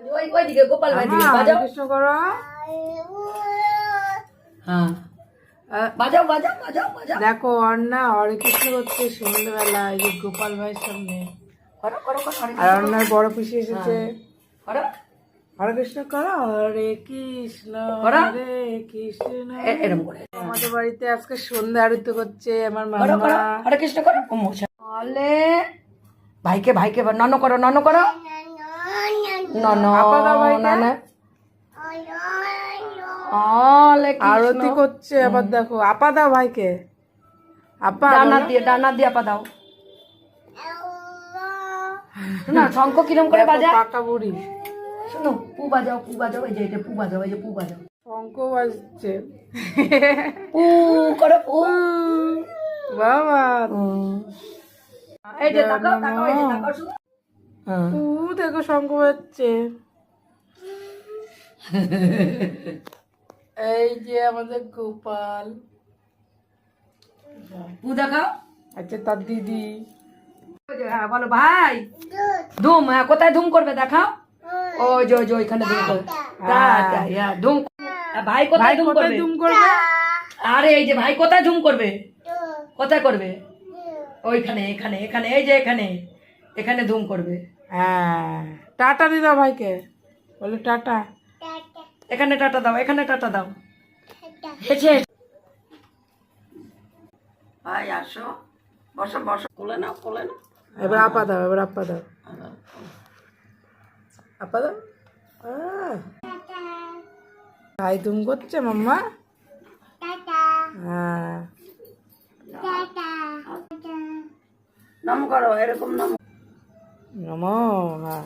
ওই ওইদিকে গোপাল ভাই দিকে হ্যাঁ, বাজাও। কৃষ্ণ করো। হ্যাঁ। বাজাও বাজাও বাজাও বাজাও। দেখো অন্না হরে কৃষ্ণ করছে সন্ধ্যেবেলা এই যে গোপাল ভাইয়ের সামনে। করো করো করো হরে আর অন্যার বড় খুশি এসেছে। হরে। কৃষ্ণ করো হরে কৃষ্ণ হরে। কৃষ্ণ। করে। আমাদের বাড়িতে আজকে সন্ধ্যা আরতি করছে আমার করো করো মামা। হরে কৃষ্ণ করো। বলে ভাইকে ভাইকে নন করো নন করো নন আপা দাও ভাইকে। নন হলে আরতি করছে আবার দেখো আপা দাও ভাইকে আপা ডানা দিয়ে ডানা দিয়ে আপা দাও শোনো শঙ্খ কিরম করে বাজা পাকা বুড়ি। শোনো পু বাজাও পু বাজাও এই যে এটা পু বাজাও এই যে পু বাজাও। শঙ্খ বাজছে। পু করো পু। বাবা। এই যে তাকাও তাকাও এই যে তাকাও হ্যাঁ উ দেখো শঙ্খ বাজছে। এই যে আমাদের গোপাল। পু দেখাও। আচ্ছা তার দিদি। হ্যাঁ বলো ভাই। ধুম হ্যাঁ কোথায় ধুম করবে দেখাও। যে ওই যে ওইখানে ধুম করবে। তা, তা, হ্যাঁ, ধুম ভাই কোথায় ধুম করবে? দুম করবে? আরে এই যে ভাই কোথায় ধুম করবে? কোথায় করবে? ওইখানে এখানে এখানে এই যে এখানে। এখানে ধুম করবে। হ্যাঁ টাটা দি দাও ভাইকে। বলে টাটা। এখানে টাটা দাও এখানে টাটা দাও। এসে। ভাই আসো। বসো বসো। কোলে নাও কোলে নাও। এবার আপা দাও এবার আপা দাও। আপা দাও। ভাই দুম করছে মাম্মা। হ্যাঁ। নম করো এরকম নম নমো হ্যাঁ